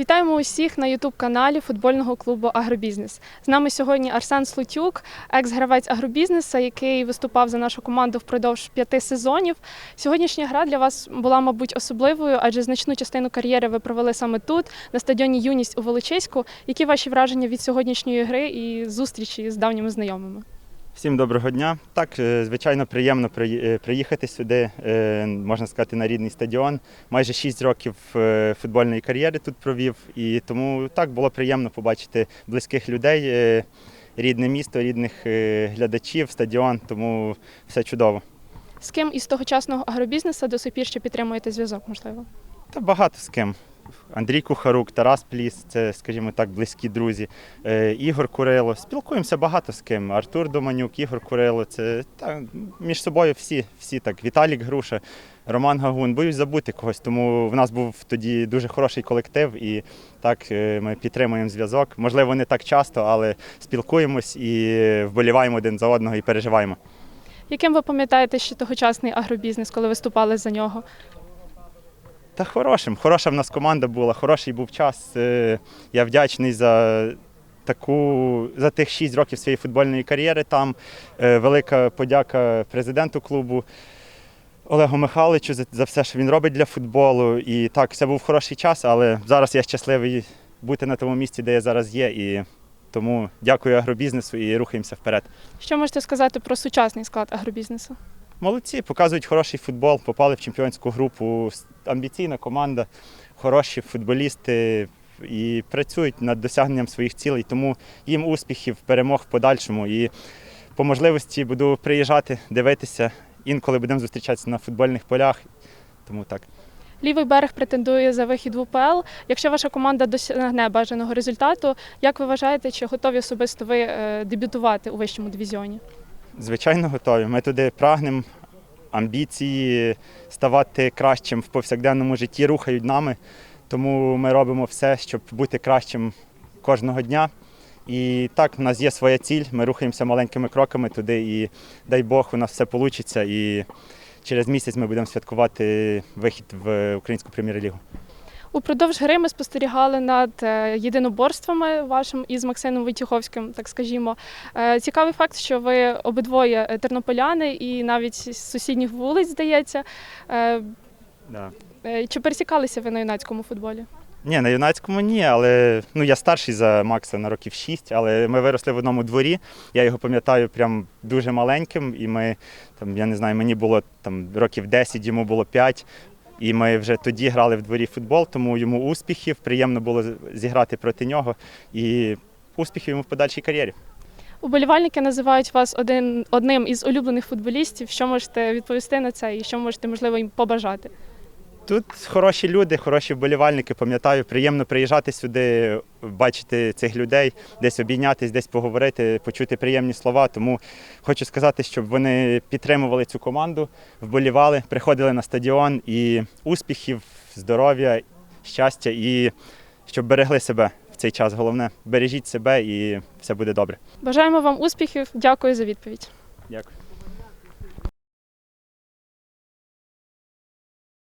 Вітаємо усіх на ютуб-каналі футбольного клубу Агробізнес. З нами сьогодні Арсен Слутюк, екс-гравець агробізнеса, який виступав за нашу команду впродовж п'яти сезонів. Сьогоднішня гра для вас була, мабуть, особливою, адже значну частину кар'єри ви провели саме тут, на стадіоні Юність у Величиську. Які ваші враження від сьогоднішньої гри і зустрічі з давніми знайомими? Всім доброго дня. Так, е, звичайно, приємно е, приїхати сюди, е, можна сказати, на рідний стадіон. Майже 6 років футбольної кар'єри тут провів, і тому так було приємно побачити близьких людей, рідне місто, рідних глядачів, стадіон, тому все чудово. З ким із тогочасного агробізнесу до сих пір ще підтримуєте зв'язок, можливо? Та багато з ким. Андрій Кухарук, Тарас Пліс, це, скажімо так, близькі друзі. Е, Ігор Курило. Спілкуємося багато з ким. Артур Доманюк, Ігор Курило. Це та, між собою всі, всі так. Віталік Груша, Роман Гагун. Боюсь забути когось, тому в нас був тоді дуже хороший колектив, і так е, ми підтримуємо зв'язок. Можливо, не так часто, але спілкуємось і вболіваємо один за одного і переживаємо. Яким ви пам'ятаєте ще тогочасний агробізнес, коли виступали за нього? Та хорошим. Хороша в нас команда була, хороший був час. Е, Я вдячний за таку за тих 6 років своєї футбольної кар'єри. Там Е, велика подяка президенту клубу Олегу Михайловичу за, за все, що він робить для футболу. І так, це був хороший час, але зараз я щасливий бути на тому місці, де я зараз є. І тому дякую агробізнесу і рухаємося вперед. Що можете сказати про сучасний склад агробізнесу? Молодці, показують хороший футбол, попали в чемпіонську групу. Амбіційна команда, хороші футболісти і працюють над досягненням своїх цілей. Тому їм успіхів, перемог в подальшому. І по можливості буду приїжджати, дивитися. Інколи будемо зустрічатися на футбольних полях. Тому так. Лівий берег претендує за вихід в УПЛ. Якщо ваша команда досягне бажаного результату, як ви вважаєте, чи готові особисто ви е, дебютувати у вищому дивізіоні? Звичайно, готові. Ми туди прагнемо. Амбіції ставати кращим в повсякденному житті рухають нами. Тому ми робимо все, щоб бути кращим кожного дня. І так, в нас є своя ціль. Ми рухаємося маленькими кроками туди, і дай Бог, у нас все вийде. І через місяць ми будемо святкувати вихід в українську прем'єр-лігу. Упродовж гри ми спостерігали над е, єдиноборствами вашим із Максимом Войтюховським, так скажімо. Е, Цікавий факт, що ви обидвоє е, тернополяни і навіть з сусідніх вулиць, здається. Да. Чи пересікалися ви на юнацькому футболі? Ні, на юнацькому ні, але ну я старший за Макса на років 6, але ми виросли в одному дворі. Я його пам'ятаю прям дуже маленьким, і ми там, я не знаю, мені було там років 10, йому було 5. І ми вже тоді грали в дворі футбол, тому йому успіхів, приємно було зіграти проти нього. І успіхів йому в подальшій кар'єрі. Уболівальники називають вас один, одним із улюблених футболістів. Що можете відповісти на це і що можете, можливо, їм побажати? Тут хороші люди, хороші вболівальники. Пам'ятаю, приємно приїжджати сюди, бачити цих людей, десь обійнятись, десь поговорити, почути приємні слова. Тому хочу сказати, щоб вони підтримували цю команду, вболівали, приходили на стадіон і успіхів, здоров'я, щастя і щоб берегли себе в цей час. Головне, бережіть себе і все буде добре. Бажаємо вам успіхів. Дякую за відповідь. Дякую.